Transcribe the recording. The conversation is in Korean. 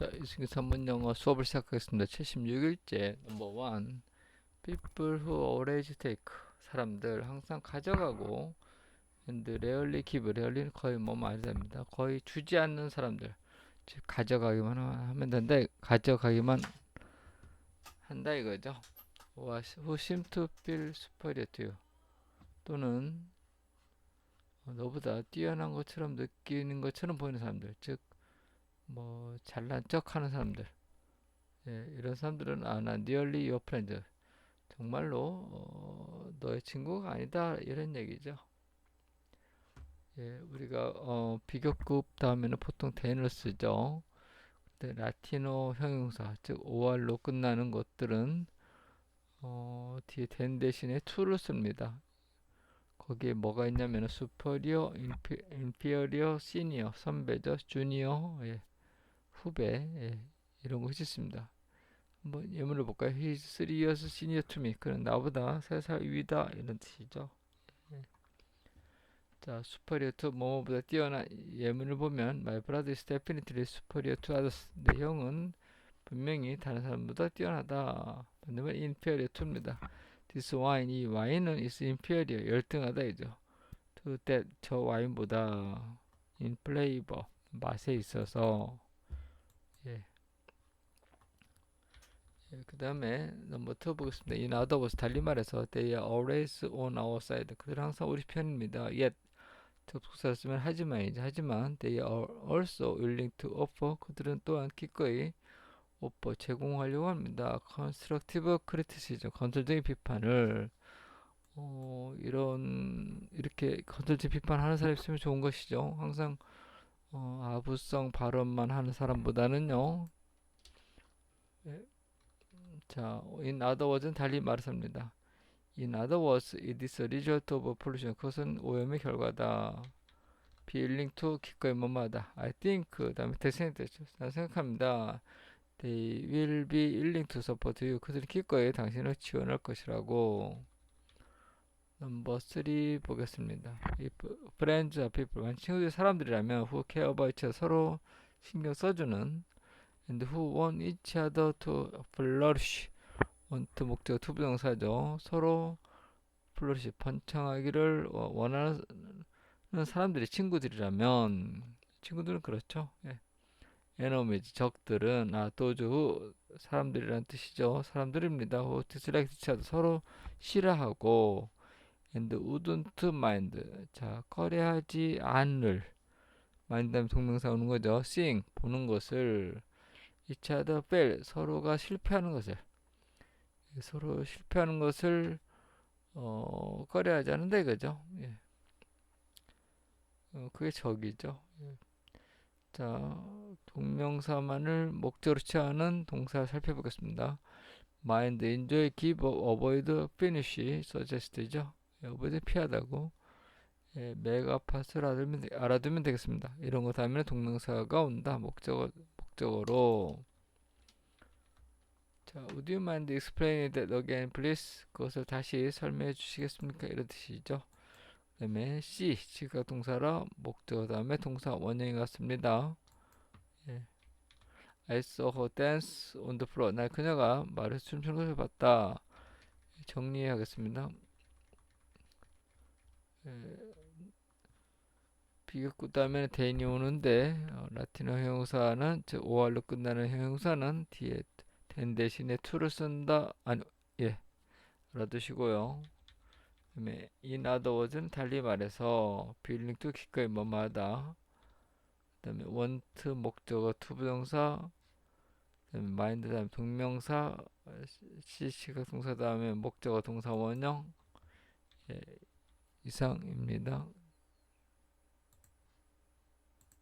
자, 이승기 전문 영어 수업을 시작하겠습니다. 76일째 넘버 1 People who always take. 사람들 항상 가져가고 and rarely give rarely는 거의 뭐 말이 됩니다. 거의 주지 않는 사람들. 즉 가져가기만 하- 하면 된다. 가져가기만 한다 이거죠. Who seem to feel superior to you? 또는 어, 너보다 뛰어난 것처럼 느끼는 것처럼 보이는 사람들. 즉 뭐 잘난 척 하는 사람들 예, 이런 사람들은 아난 nearly your friend 정말로 어, 너의 친구가 아니다 이런 얘기죠. 예, 우리가 어, 비교급 다음에는 보통 then을 쓰죠. 근데 라틴어 형용사 즉 or로 끝나는 것들은 어, 뒤에 then 대신에 to를 씁니다. 거기에 뭐가 있냐면 superior, infe- inferior, senior 선배죠, junior 예. 후배 예, 이런 거 있습니다. 한번 예문을 볼까요? He is three years senior to me. 그는 나보다 세살 위다 이런 뜻이죠. 예. 자, superior to 뭐뭐보다 뛰어난 예문을 보면 My brother is definitely superior to others. 내 형은 분명히 다른 사람보다 뛰어나다. 반대면 inferior to입니다. This wine, 이 와인은 is inferior, 열등하다 이죠. To that, 저 와인보다 in flavor, 맛에 있어서 예, 그 다음에 넘버 2 보겠습니다. In other words, 달리 말해서 they are always on our side. 그들은 항상 우리 편입니다. Yet, 접속사를 쓰면 하지만이죠. 하지만 they are also willing to offer. 그들은 또한 기꺼이 offer, 제공하려고 합니다. constructive criticism, 건설적인 비판을 어, 이런 이렇게 건설적 비판하는 사람이 있으면 좋은 것이죠. 항상 어, 아부성 발언만 하는 사람보다는요. 예, 자, in other words는 달리 말했습니다. In other words, it is a result of pollution. 그것은 오염의 결과다. be willing to 기꺼이 뭐뭐하다. I think 그 다음에 대생됐죠. 난 생각합니다. They will be willing to support you. 그들이 기꺼이 당신을 지원할 것이라고. 넘버 3 보겠습니다. If friends are people, 친구들이 사람들이라면 who care about each other, 서로 신경 써주는 and who want each other to flourish. want 목적 투부정사죠. 서로 flourish 번창하기를 어, 원하는 사람들이 친구들이라면 친구들은 그렇죠. 예. enemies 적들은 아 도주 사람들이란 뜻이죠. 사람들입니다. who dislike each other 서로 싫어하고 and wouldn't mind 자 꺼려하지 않을 mind 다음에 동명사 오는 거죠. seeing 보는 것을 each other fail 서로가 실패하는 것을 서로 실패하는 것을 어, 꺼려하지 않는다 이거죠. 예. 어, 그게 적이죠. 예. 자, 동명사만을 목적으로 취하는 동사 살펴보겠습니다. mind, enjoy, give, avoid, finish, suggest죠. 예, avoid 피하다고. 예, 메가팟을 알아두면, 되- 알아두면 되겠습니다. 이런 거 다음에 동명사가 온다. 목적어, 목적어로. 자, would you mind explaining that again, please? 그것을 다시 설명해 주시겠습니까? 이런 뜻이죠. 그 다음에 C, C가 동사라 목적어 다음에 동사 원형이 같습니다. 예. I saw her dance on the floor. 날 그녀가 말을 춤추는 것을 봤다. 정리하겠습니다. 예. 비교구 다음에 대인이 오는데 어, 라틴어 형용사는 즉 오알로 끝나는 형용사는 뒤에 된 대신에 to를 쓴다. 아니 예 알아두시고요. 그다음에 in other words는 달리 말해서 feeling to 기꺼이 뭐뭐하다. 그다음에 want 목적어 투부정사 그다음에 mind 다음에 동명사 시시각 동사 다음에 목적어 동사 원형 예, 이상입니다.